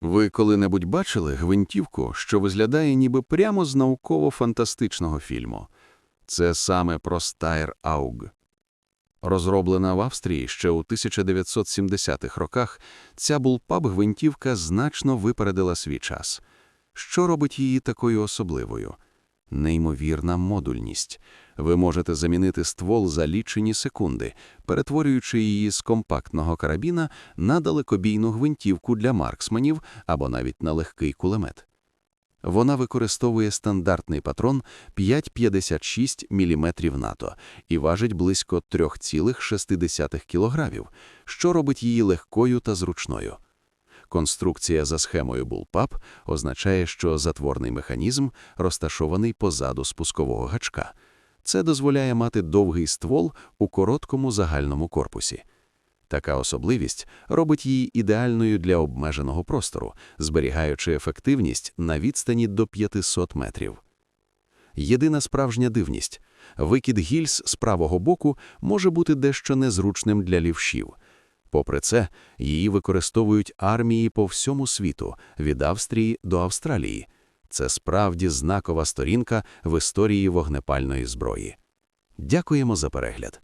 Ви коли-небудь бачили гвинтівку, що виглядає ніби прямо з науково-фантастичного фільму? Це саме про Стайр Ауг. Розроблена в Австрії ще у 1970-х роках, ця булпаб-гвинтівка значно випередила свій час. Що робить її такою особливою? Неймовірна модульність. Ви можете замінити ствол за лічені секунди, перетворюючи її з компактного карабіна на далекобійну гвинтівку для марксманів або навіть на легкий кулемет. Вона використовує стандартний патрон 5,56 мм НАТО і важить близько 3,6 кг, що робить її легкою та зручною. Конструкція за схемою Bullpup означає, що затворний механізм розташований позаду спускового гачка. Це дозволяє мати довгий ствол у короткому загальному корпусі. Така особливість робить її ідеальною для обмеженого простору, зберігаючи ефективність на відстані до 500 метрів. Єдина справжня дивність – викид гільз з правого боку може бути дещо незручним для лівшів. Попри це, її використовують армії по всьому світу, від Австрії до Австралії. Це справді знакова сторінка в історії вогнепальної зброї. Дякуємо за перегляд.